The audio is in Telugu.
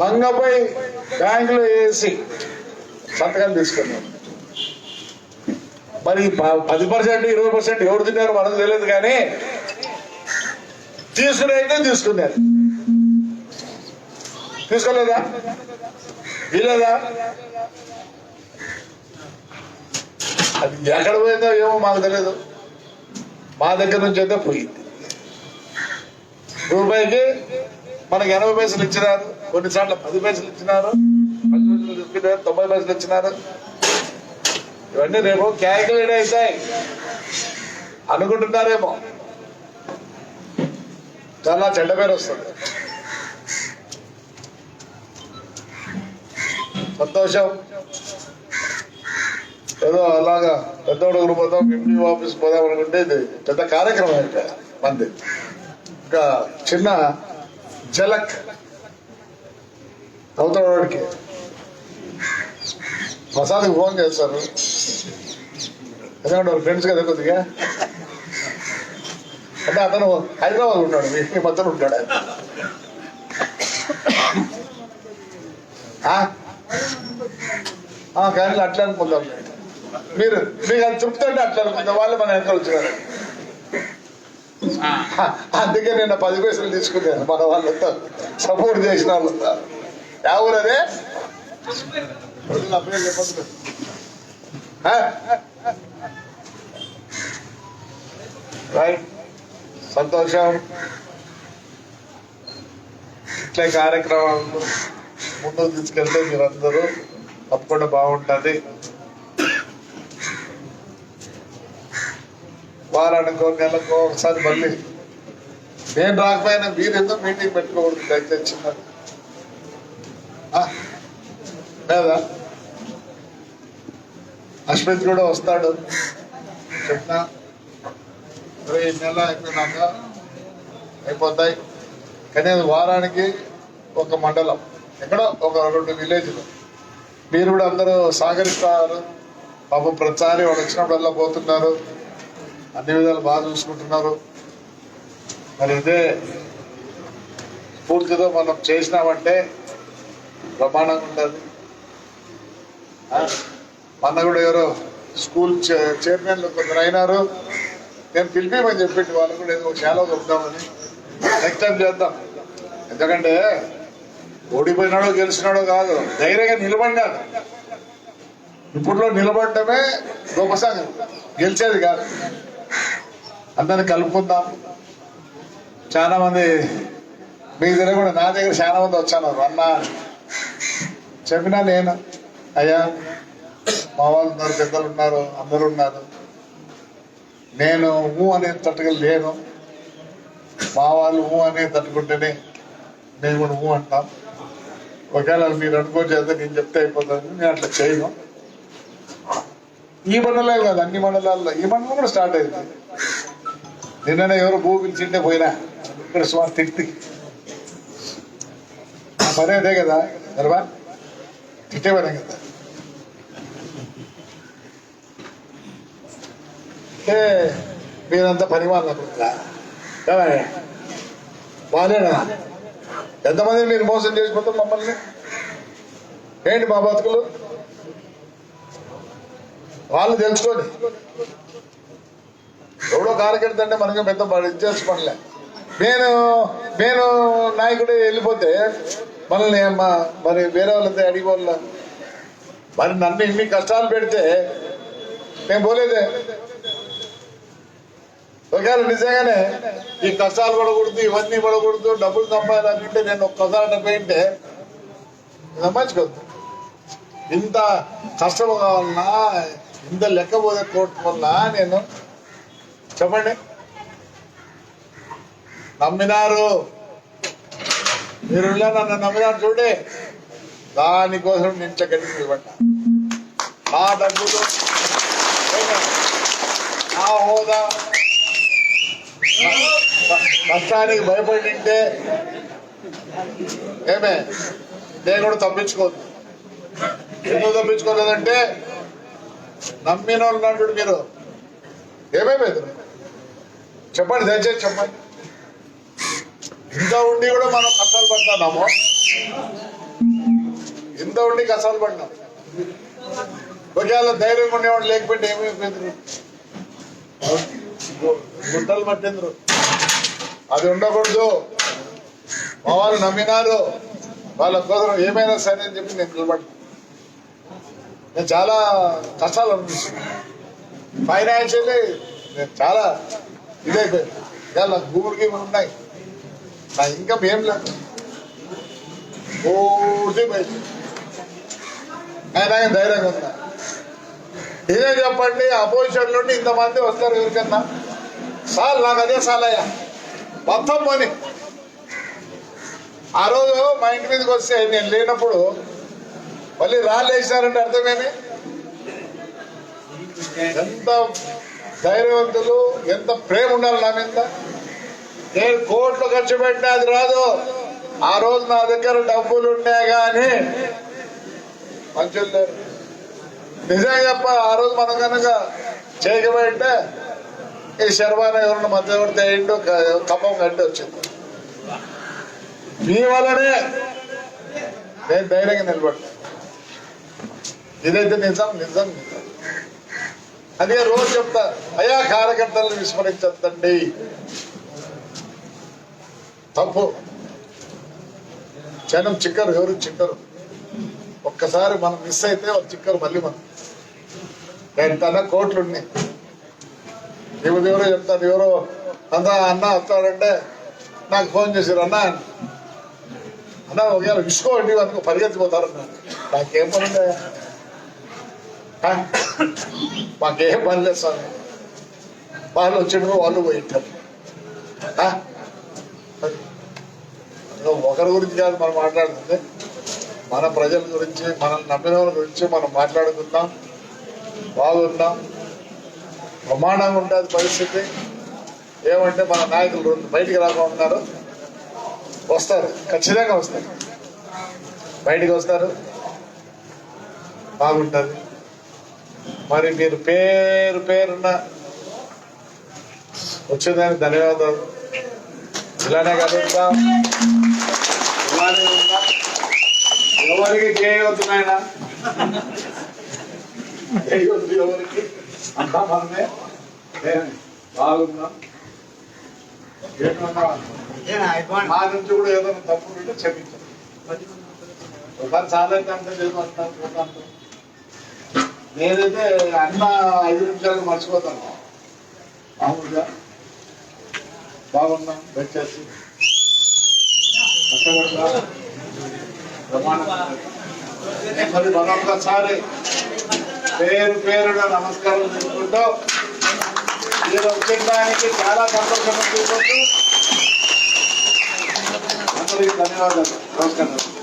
బంగపై బ్యాంకులో వేసి సంతకాలు తీసుకున్నాం. మరి ప- పది పర్సెంట్ ఇరవై పర్సెంట్ ఎవరు తిన్నారు మనకు తెలియదు కానీ తీసుకుని అయితే తీసుకున్నారు. తీసుకోలేదా? వీలేదా అది ఎక్కడ పోయిందో ఏమో మాకు తెలియదు. మా దగ్గర నుంచి అయితే పోయింది. రూపాయికి మనకి ఎనభై పైసలు ఇచ్చినారు. కొన్నిసార్లు పది పైసలు ఇచ్చినారు పది పైసలు తీసుకున్నారు తొంభై పైసలు ఇచ్చినారు. ఇవన్నీ రేపు క్యాల్కులేట్ అవుతాయి. అనుకుంటున్నారేమో. చాలా చెడ్డ పేరు వస్తుంది. సంతోషం. ఏదో అలాగా పెద్దోడుగురు పోదాం ఎంపీ ఆఫీస్ పోదాం అనుకుంటే ఇది పెద్ద కార్యక్రమం అయితే మంది. ఇంకా చిన్న జలక్ అవతల వాడికి ప్రసాద్కి ఫోన్ చేస్తారు. ఎందుకంటే వాళ్ళ ఫ్రెండ్స్ కదా కొద్దిగా. అంటే అతను హైదరాబాద్ ఉన్నాడు మీ మధ్యలో ఉంటాడు. ఆయన కానీ అట్లా అనుకుందాం. మీరు మీకు అది చెప్తుంటే అట్లా అనుకుందాం. వాళ్ళు మన వెనకాల వచ్చినారు. అందుకే నేను పది పైసలు తీసుకున్నాను మన వాళ్ళంతా. సపోర్ట్ చేసిన వాళ్ళంతా. ఎవరు అదే నా పేరు చెప్పొద్దు. ఆ? రైట్ సంతోషం ఇట్లా కార్యక్రమాలు ముందుకు తీసుకెళ్తే మీరందరూ తప్పకుండా బాగుంటుంది వారానికో నెలకో ఒకసారి మళ్ళీ నేను రాకపోయినా మీరు ఎందుకు మీటింగ్ పెట్టుకోకూడదు దయచేసి చిన్నది Ah, లేదా అశ్మిత్ కూడా వస్తాడు. చెప్పిన? అరే ఈ నెల అయిపోయినాక అయిపోతాయి. కానీ అది వారానికి ఒక మండలం. ఎక్కడో ఒక రెండు విలేజ్లు. మీరు కూడా అందరూ సహకరిస్తారు. పాపం ప్రతిసారి వాడు వచ్చినప్పుడల్లా పోతున్నారు. అన్ని విధాలు బాగా చూసుకుంటున్నారు. మరి ఇదే పూర్తిగా మనం చేసినామంటే ప్రమాణంగా ఉంటుంది ఆ, మొన్న కూడా ఎవరో స్కూల్ చే- చైర్మన్లు కొందరు అయినారు. నేను పిలిపిమని చెప్పి వాళ్ళు కూడా ఏదో చాలా చెప్తామని నెక్స్ట్ టైం చేద్దాం. ఎందుకంటే ఓడిపోయినాడో గెలిచినాడో కాదు ధైర్యంగా నిలబడినాడు ఇప్పుడులో నిలబడటమే గొప్ప సంఘం గెలిచేది కాదు. అందరిని కలుపుకుందాం. చాలా మంది మీ దగ్గర కూడా నా దగ్గర చాలా మంది వచ్చాను అన్న చెప్పినా నేను అయ్యా మా వాళ్ళు ఉన్నారు పెద్దలు ఉన్నారు అందరూ ఉన్నారు. నేను ఊ అనే తట్టుగా లేను. మా వాళ్ళు ఊ అనే తట్టుకుంటేనే నేను కూడా ఊ అంటాం. ఒకవేళ మీరు అనుకో చేస్తే నేను చెప్తే అయిపోతుంది. నేను అట్లా చేయను. ఈ మండలే కాదు అన్ని మండలాల్లో ఈ మండలం కూడా స్టార్ట్ అయింది. నిన్ననే ఎవరు భూ పిలిచింటే పోయినా. ఇక్కడ స్వామి తిట్టి. పని అదే కదా. గర్వా తిట్టే పనే కదా. అంటే మీరంతా పని వాళ్ళు అనుకుంటారా ఎంతమంది మీరు మోసం చేసిపోతాం మమ్మల్ని? ఏంటి మా బతుకులు? వాళ్ళు తెలుసుకోండి ఎవడో కార్యకర్త అంటే మనకి పెద్ద ఇది నేను నేను నాయకుడు వెళ్ళిపోతే మనల్ని మా- మరి వేరే వాళ్ళతో అడిగిపోలే మరి నన్ను ఇన్ని కష్టాలు పెడితే నేను పోలేదే. ఒకవేళ నిజంగానే ఈ కష్టాలు పడకూడదు ఇవన్నీ పడకూడదు డబ్బులు సంపాదాలంటే నేను ఒక్కసారి పోయింటే సంపాదించుకోవద్దు ఇంత కష్టం కావాలన్నా ఇంత లెక్క పోతే కోర్టు వల్ల నేను చెప్పండి. నమ్మినారు. మీరు నన్ను నమ్మినా చూడే. దానికోసం నేను చక్కటి నిలబడ్డా ఆ డబ్బులు ఆ హోదా. కష్టానికి భయపడింటే ఏమే? నేను కూడా తప్పించుకోవద్దు ఎందుకు తప్పించుకోలేదంటే నమ్మిన వాళ్ళు మీరు. ఏమేమి చెప్పండి దయచేసి చెప్పండి. ఇంత ఉండి కూడా మనం కష్టాలు పడుతున్నాము? ఇంత ఉండి కష్టాలు పడినాం ఒకవేళ ధైర్యం ఉండేవాడు లేకపోతే ఏమైపోయింది గుట్టలు పట్టిందరు అది ఉండకూడదు. మా వాళ్ళు నమ్మినారు. వాళ్ళ కోసం ఏమైనా సరే అని చెప్పి నేను నిలబడి నేను చాలా కష్టాలు అనిపిస్తుంది ఫైనాన్షియల్లీ నేను చాలా ఇదైపోయింది ఇవాళ గూగుల్ భూములు గీములు ఉన్నాయి? నా ఇన్కమ్ ఏం లేదు. పూర్తి బయట అయినా ధైర్యంగా ఉందా ఇదే చెప్పండి అపోజిషన్ నుండి ఇంతమంది వస్తారు ఎవరికన్నా. సార్ నాకు అదే సాలయ్యా. మొత్తం పోని. ఆ రోజు మా ఇంటి మీదకి వస్తే నేను లేనప్పుడు మళ్ళీ రాళ్ళు వేసినారంటే అర్థమేమి ఎంత ధైర్యవంతులు ఎంత ప్రేమ ఉండాలి నా మీద? నేను కోట్లు ఖర్చు పెట్టినా అది రాదు. ఆ రోజు నా దగ్గర డబ్బులు ఉన్నాయి కానీ మంచులు లేరు నిజంగా చెప్ప ఆ రోజు మనం కనుక చేయకపోయింటే ఈ శర్వాన ఎవరిని మధ్యవర్తి అయ్యిండు ఖమ్మం గంట వచ్చింది. మీ వల్లనే నేను ధైర్యంగా నిలబడ్డా. ఇదైతే నిజం నిజం నిజం. అదే రోజు చెప్తా అయా కార్యకర్తలను విస్మరించద్దండి. తప్పు. జనం చిక్కరు ఎవరు చిక్కరు? ఒక్కసారి మనం మిస్ అయితే వాళ్ళు చిక్కరు మళ్ళీ మనం. నేను తన కోట్లు ఉన్నాయి ఇప్పుడు ఎవరో చెప్తాను ఎవరో అంతా అన్న వస్తాడంటే నాకు ఫోన్ చేశారు అన్న. అన్న ఒకవేళ విసుకోండి అందుకు పరిగెత్తిపోతారు నాకేం పని ఉండే మాకేం పని లేదు సార్ వాళ్ళు వచ్చిండ్రు వాళ్ళు పోయింటారు ఆ? ఒకరి గురించి కాదు మనం మాట్లాడుతుంది. మన ప్రజల గురించి మనల్ని నమ్మిన వాళ్ళ గురించి మనం మాట్లాడుకుందాం బాగున్నాం ప్రమాణంగా ఉంటుంది పరిస్థితి. ఏమంటే మన నాయకులు రెండు బయటికి రాకుంటున్నారు వస్తారు ఖచ్చితంగా వస్తారు. బయటికి వస్తారు. బాగుంటుంది. మరి మీరు పేరు పేరున వచ్చిందని ధన్యవాదాలు. ఇలానే కలుద్దాం ఇలానే ఉందాం ఎవరికి చేయవద్దు నాయన? చేయవద్దు ఎవరికి? అంతా మనమే. ఏమన్నా? మా నుంచి కూడా ఏదైనా తప్పు ఉంటే క్షమించండి ఒకసారి చాలా అంటే పోతాను. నేనైతే అన్న ఐదు నిమిషాలు మర్చిపోతాను. మామూలుగా. బాగున్నా దయచేసి మరి మరొకసారి పేరు పేరుగా నమస్కారం చేసుకుంటూ మీరు వచ్చేదానికి చాలా సంతోషం చూసుకుంటూ అందరికీ ధన్యవాదాలు. నమస్కారం.